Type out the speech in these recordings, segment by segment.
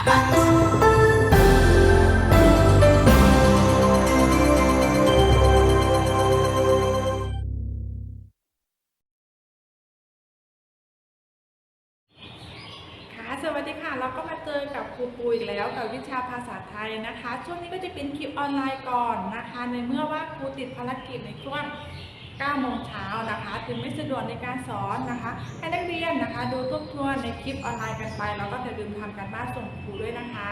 ค่ะสวัสดีค่ะ เราก็มาเจอกับครูปูอีกแล้วกับวิชาภาษาไทยนะคะ ช่วงนี้ก็จะเป็นคลิปออนไลน์ก่อนนะคะ ในเมื่อว่าครูติดภารกิจในช่วง 9 โมงเช้านะคะถึงไม่สะดวกในการสอนนะคะ ให้นักเรียนนะคะ ดูทบทวนในคลิปออนไลน์กันไป แล้วก็อย่าลืมทำการบ้านส่งครูด้วยนะคะ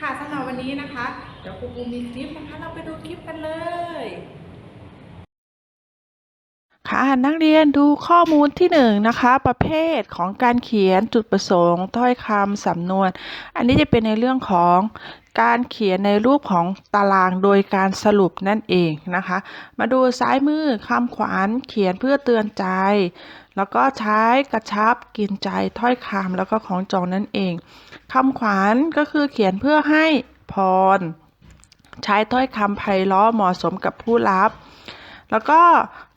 ค่ะสำหรับวันนี้นะคะ เดี๋ยวครูปูมีคลิปนะคะ เราไปดูคลิปกันเลยค่ะนักเรียนดูข้อมูลที่หนึ่งนะคะ ประเภทของการเขียนจุดประสงค์ ถ้อยคำสำนวน อันนี้จะเป็นในเรื่องของ การเขียนในรูปของตารางโดยการสรุปนั่นเองนะคะ มาดูซ้ายมือคำขวัญเขียนเพื่อเตือนใจ แล้วก็ใช้กระชับกินใจถ้อยคำแล้วก็ของจองนั่นเองคำขวัญก็คือเขียนเพื่อให้พร ใช้ถ้อยคำไพเราะเหมาะสมกับผู้รับ แล้วก็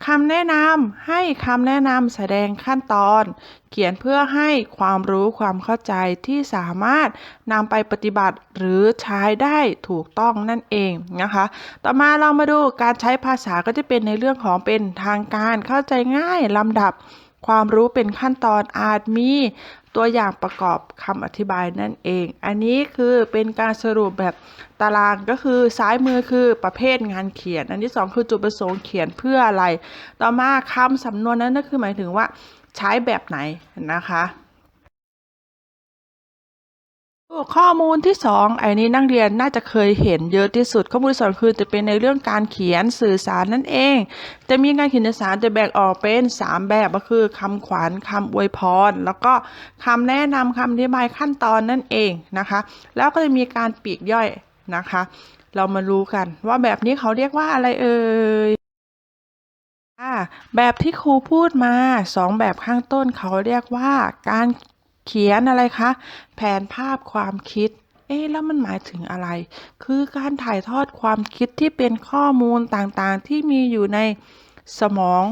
คำแนะนำให้คำแนะนำแสดงขั้นตอน เขียนเพื่อให้ความรู้ความเข้าใจที่สามารถนำไปปฏิบัติหรือใช้ได้ถูกต้องนั่นเองนะคะ ต่อมาเรามาดูการใช้ภาษาก็จะเป็นในเรื่องของเป็นทางการเข้าใจง่ายลำดับความรู้เป็นขั้นตอนอาจมี ตัวอย่างประกอบคำอธิบายนั่นเอง อันนี้คือเป็นการสรุปแบบตารางก็คือซ้ายมือคือประเภทงานเขียน อันที่สองคือจุดประสงค์เขียนเพื่ออะไร ต่อมาคำสำนวนนั้นก็คือหมายถึงว่าใช้แบบไหนนะคะ ข้อมูลที่สองไอ้นี้นักเรียนน่าจะเคยเห็นเยอะที่สุด ข้อมูลที่สองคือจะเป็นในเรื่องการเขียนสื่อสารนั่นเอง จะมีการเขียนสื่อสารจะแบ่งออกเป็นสามแบบก็คือคำขวัญคำอวยพร แล้วก็คำแนะนำคำอธิบายขั้นตอนนั่นเองนะคะ แล้วก็จะมีการปีกย่อยนะคะ เรามารู้กันว่าแบบนี้เขาเรียกว่าอะไรเอ่ยอ่าแบบที่ครูพูดมาสองแบบข้างต้นเขาเรียกว่าการ เขียนอะไรคะ แผนภาพความคิด เอ๊ะแล้วมันหมายถึงอะไร คือการถ่ายทอดความคิดที่เป็นข้อมูลต่างๆ ที่มีอยู่ในสมอง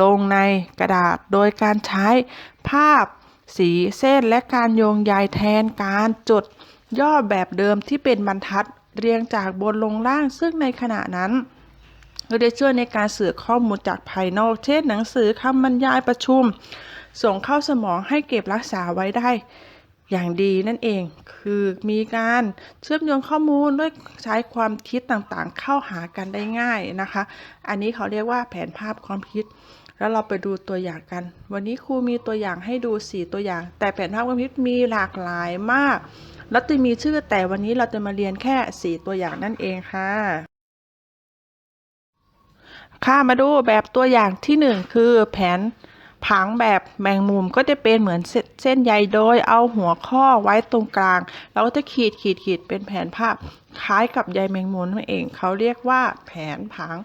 ลงในกระดาษ โดยการใช้ภาพสีเส้นและการโยงใยแทนการจดย่อแบบเดิมที่เป็นบรรทัดเรียงจากบนลงล่างซึ่งในขณะนั้นก็ได้ช่วยในการสื่อข้อมูลจากภายนอก เช่นหนังสือคำบรรยายประชุม ส่งเข้าสมองให้เก็บรักษาไว้ได้ อย่างดีนั่นเอง คือมีการเชื่อมโยงข้อมูลด้วยใช้ความคิดต่างๆ เข้าหากันได้ง่ายนะคะ อันนี้เขาเรียกว่าแผนภาพความคิด แล้วเราไปดูตัวอย่างกัน วันนี้ครูมีตัวอย่างให้ดู 4 ตัวอย่าง แต่แผนภาพความคิดมีหลากหลายมาก แล้วจะมีชื่อแต่วันนี้เราจะมาเรียนแค่ 4 ตัวอย่างนั่นเองค่ะค่ะมาดูแบบตัวอย่างที่หนึ่งคือแผน ผังแบบแมงมุมก็จะเป็นเหมือนเส้นใยโดยเอาหัวข้อไว้ตรงกลาง แล้วก็จะขีดขีดขีดเป็นแผนภาพคล้ายกับใยแมงมุมนั่นเอง เขาเรียกว่าแผนผัง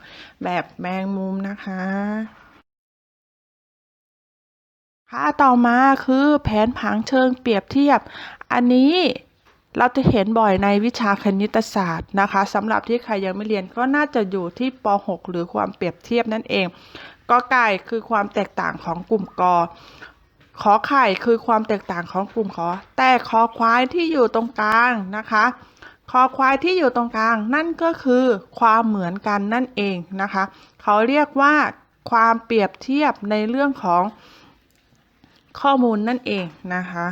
แบบแมงมุมนะคะค่ะต่อมาคือแผนผังเชิงเปรียบเทียบ อันนี้เราจะเห็นบ่อยในวิชาคณิตศาสตร์นะคะสำหรับที่ใครยังไม่เรียนก็น่าจะอยู่ที่ป .6 หรือความเปรียบเทียบนั่นเอง กอไก่คือความแตกต่างของกลุ่มกอขอไข่คือความแตกต่างของกลุ่มขอ แต่คอควายที่อยู่ตรงกลางนะคะคอควายที่อยู่ตรงกลางนั่นก็คือความเหมือนกันนั่นเองนะคะ เขาเรียกว่าความเปรียบเทียบในเรื่องของข้อมูลนั่นเองนะคะ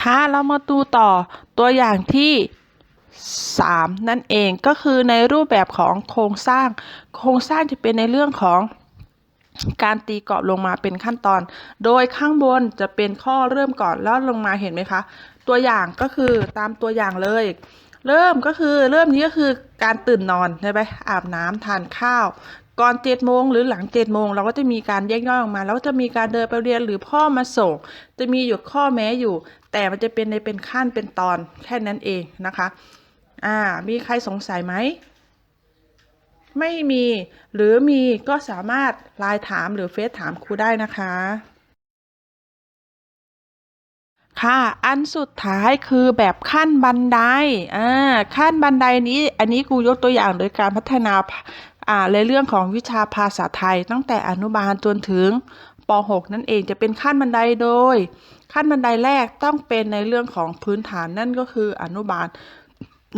ค่ะเรามาดูต่อตัวอย่างที่ 3 นั่นเองก็คือในรูปแบบของโครงสร้าง โครงสร้างจะเป็นในเรื่องของการตีกรอบลงมาเป็นขั้นตอน โดยข้างบนจะเป็นข้อเริ่มก่อนแล้วลงมาเห็นไหมคะ ตัวอย่างก็คือตามตัวอย่างเลย เริ่มก็คือเริ่มนี้ก็คือการตื่นนอนใช่ไหมอาบน้ำทานข้าว ก่อนเจ็ดโมงหรือหลังเจ็ดโมงเราก็จะมีการแยกย่อยออกมา แล้วก็จะมีการเดินไปเรียนหรือพ่อมาส่ง จะมีอยู่ข้อแม้อยู่ แต่มันจะเป็นในเป็นขั้นเป็นตอนแค่นั้นเองนะคะ อ่า มีใครสงสัยไหม ไม่มี หรือมีก็สามารถไลน์ถามหรือเฟซถามครูได้นะคะ ค่ะ อันสุดท้ายคือแบบขั้นบันได อ่า ขั้นบันไดนี้ อันนี้ครูยกตัวอย่างโดยการพัฒนาอ่าในเรื่องของวิชาภาษาไทย ตั้งแต่อนุบาลจนถึงป .6 นั่นเองจะเป็นขั้นบันไดโดย ขั้นบันไดแรกต้องเป็นในเรื่องของพื้นฐานนั่นก็คืออนุบาล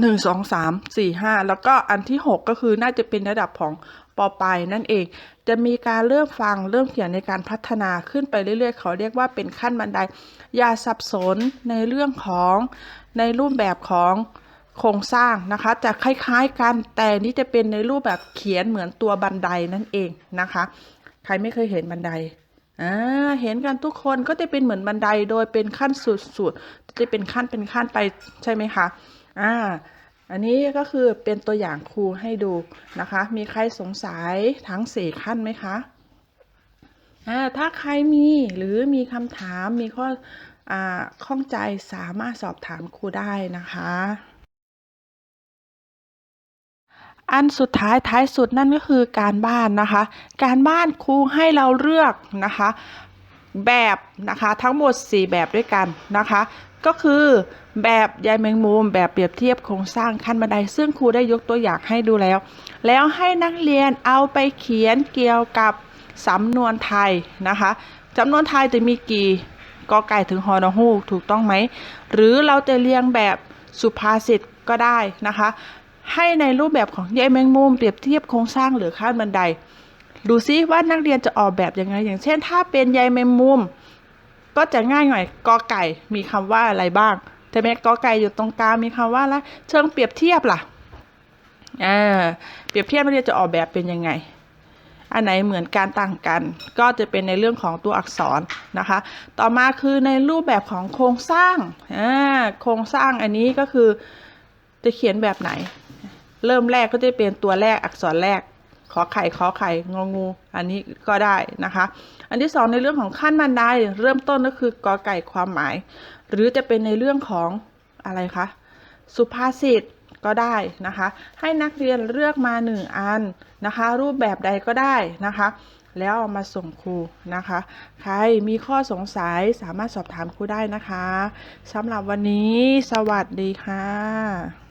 หนึ่งสองสามสี่ห้าแล้วก็อันที่หกก็คือน่าจะเป็นระดับของปปลายนั่นเอง จะมีการเริ่มฟังเริ่มเขียนในการพัฒนาขึ้นไปเรื่อยๆ เขาเรียกว่าเป็นขั้นบันได อย่าสับสนในเรื่องของในรูปแบบของโครงสร้างนะคะ จะคล้ายๆกันแต่นี่จะเป็นในรูปแบบเขียนเหมือนตัวบันไดนั่นเองนะคะ ใครไม่เคยเห็นบันไดอ่าเห็นกันทุกคนก็จะเป็นเหมือนบันไดโดยเป็นขั้นสุดๆจะเป็นขั้นเป็นขั้นไปใช่ไหมคะ อ่าอันนี้ก็คือเป็นตัวอย่างครูให้ดูนะคะ มีใครสงสัยทั้งสี่ขั้นไหมคะอ่าถ้าใครมีหรือมีคำถามมีข้ออ่าข้องใจสามารถสอบถามครูได้นะคะ อันสุดท้ายท้ายสุดนั่นก็คือการบ้านนะคะ การบ้านครูให้เราเลือกนะคะ แบบนะคะทั้งหมด 4 แบบด้วยกันนะคะ ก็คือแบบใยแมงมุมแบบเปรียบเทียบโครงสร้างขั้นบันได ซึ่งครูได้ยกตัวอย่างให้ดูแล้ว แล้วให้นักเรียนเอาไปเขียนเกี่ยวกับสำนวนไทยนะคะสำนวนไทยจะมีกี่กอไก่ถึงฮอนอฮูกถูกต้องไหม หรือเราจะเรียงแบบสุภาษิตก็ได้นะคะ ให้ในรูปแบบของใยแมงมุมเปรียบเทียบโครงสร้างหรือขั้นบันได ดูซิว่านักเรียนจะออกแบบยังไง อย่างเช่น ถ้าเป็นใยแมงมุม ก็จะง่ายหน่อยกอไก่มีคำว่าอะไรบ้างแต่แม้กอไก่อยู่ตรงกลางมีคำว่าอะไรเชิงเปรียบเทียบล่ะอ่าเปรียบเทียบนักเรียนจะออกแบบเป็นยังไง อันไหนเหมือนการต่างกัน ก็จะเป็นในเรื่องของตัวอักษรนะคะ ต่อมาคือในรูปแบบของโครงสร้างอ่าโครงสร้างอันนี้ก็คือจะเขียนแบบไหน เริ่มแรกก็จะเป็นตัวแรกอักษรแรก ขอไข่ขอไข่งองู อันนี้ก็ได้นะคะ อันที่สองในเรื่องของขั้นบันไดเริ่มต้นก็คือกอไก่ความหมาย หรือจะเป็นในเรื่องของอะไรคะสุภาษิตก็ได้นะคะ ให้นักเรียนเลือกมาหนึ่งอันนะคะ รูปแบบใดก็ได้นะคะ แล้วเอามาส่งครูนะคะ ใครมีข้อสงสัยสามารถสอบถามครูได้นะคะสำหรับวันนี้ สวัสดีค่ะ